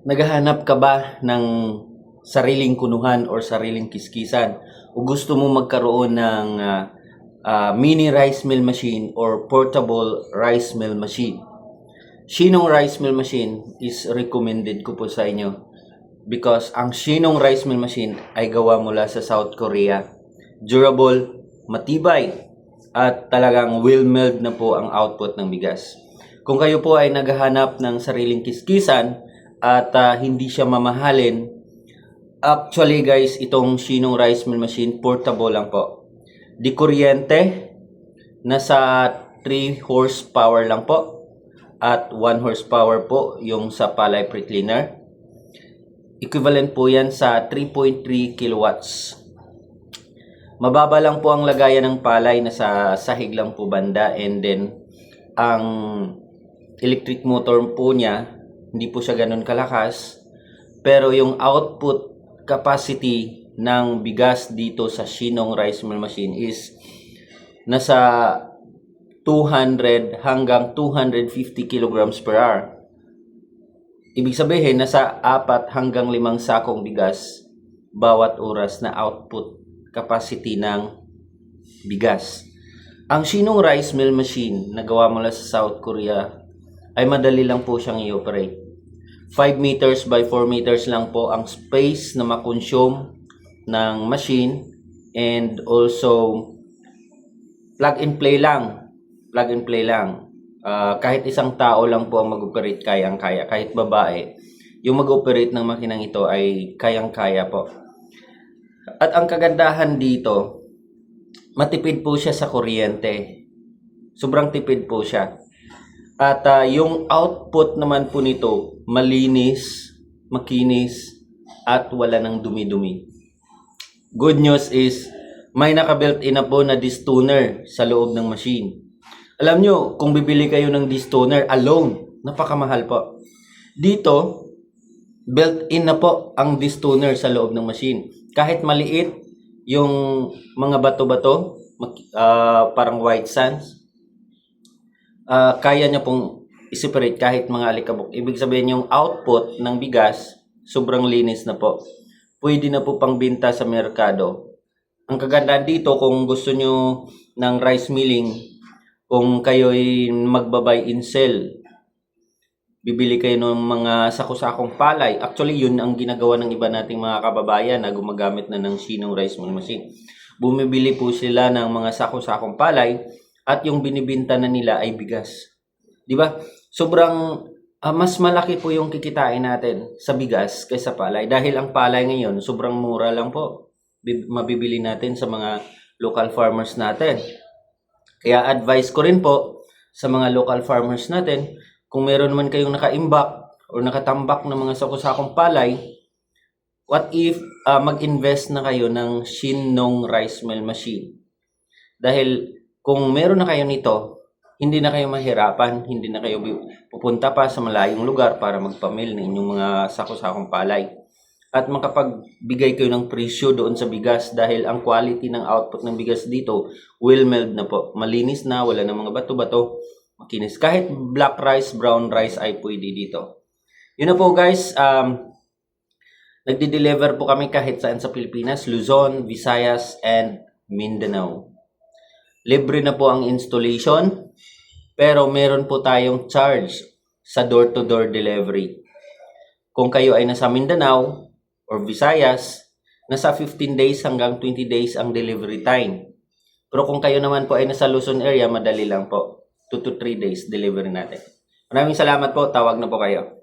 Naghahanap ka ba ng sariling kunuhan or sariling kiskisan? O gusto mo magkaroon ng ah, ah, mini rice mill machine or portable rice mill machine? Shinong rice mill machine is recommended ko po sa inyo because ang Shinong rice mill machine ay gawa mula sa South Korea. Durable, matibay, at talagang well-milled na po ang output ng bigas. Kung kayo po ay naghahanap ng sariling kiskisan at ah, hindi siya mamahalin, actually guys, itong Shinong rice mill machine, portable lang po. Di kuryente, nasa 3 horsepower lang po at 1 horsepower po yung sa palay pre-cleaner. Equivalent po yan sa 3.3 kilowatts. Mababa lang po ang lagayan ng palay, nasa sahig lang po banda and then ang electric motor po niya, hindi po siya ganun kalakas. Pero yung output capacity ng bigas dito sa Shinong Rice Mill Machine is nasa 200 hanggang 250 kilograms per hour. Ibig sabihin, nasa 4 hanggang 5 sakong bigas bawat oras na output capacity ng bigas. Ang Shinong Rice Mill Machine na gawa mula sa South Korea ay madali lang po siyang i-operate. 5 meters by 4 meters lang po ang space na makonsume ng machine and also plug and play lang. Plug and play lang. Ah, kahit isang tao lang po ang mag-operate kayang-kaya. Kahit babae, yung mag-operate ng makinang ito ay kayang-kaya po. At ang kagandahan dito, matipid po siya sa kuryente. Sobrang tipid po siya. At ah, yung output naman po nito, malinis, makinis, at wala ng dumi-dumi. Good news is, may naka-built in na po na distoner sa loob ng machine. Alam nyo, kung bibili kayo ng distoner alone, napakamahal po. Dito, built-in na po ang distoner sa loob ng machine. Kahit maliit, yung mga bato-bato, ah, parang white sands, ah, kaya niya pong i-separate kahit mga alikabok. Ibig sabihin yung output ng bigas, sobrang linis na po. Pwede na po pangbenta sa merkado. Ang kagandahan dito, kung gusto nyo ng rice milling, kung kayo'y magbabay in sell, bibili kayo ng mga sako-sakong palay. Actually, yun ang ginagawa ng iba nating mga kababayan na gumagamit na ng Shinong rice mill machine. Bumibili po sila ng mga sako-sakong palay at yung binibinta na nila ay bigas. Di ba? Sobrang ah, mas malaki po yung kikitain natin sa bigas kaysa palay dahil ang palay ngayon sobrang mura lang po. Bi- Mabibili natin sa mga local farmers natin. Kaya advice ko rin po sa mga local farmers natin, kung meron man kayong nakaimbak or nakatambak ng mga sako-sakong palay, what if ah, mag-invest na kayo ng Shinong rice mill machine? Dahil kung meron na kayo nito, hindi na kayo mahirapan, hindi na kayo pupunta pa sa malayong lugar para magpamil ng inyong mga sako-sakong palay. At makapagbigay kayo ng presyo doon sa bigas dahil ang quality ng output ng bigas dito well milled na po. Malinis na, wala na mga bato-bato, makinis. Kahit black rice, brown rice ay pwede dito. Yun na po guys, um, nagdi-deliver po kami kahit saan sa Pilipinas, Luzon, Visayas, and Mindanao. Libre na po ang installation, pero meron po tayong charge sa door-to-door delivery. Kung kayo ay nasa Mindanao or Visayas, nasa 15 days hanggang 20 days ang delivery time. Pero kung kayo naman po ay nasa Luzon area, madali lang po. 2 to 3 days delivery natin. Maraming salamat po. Tawag na po kayo.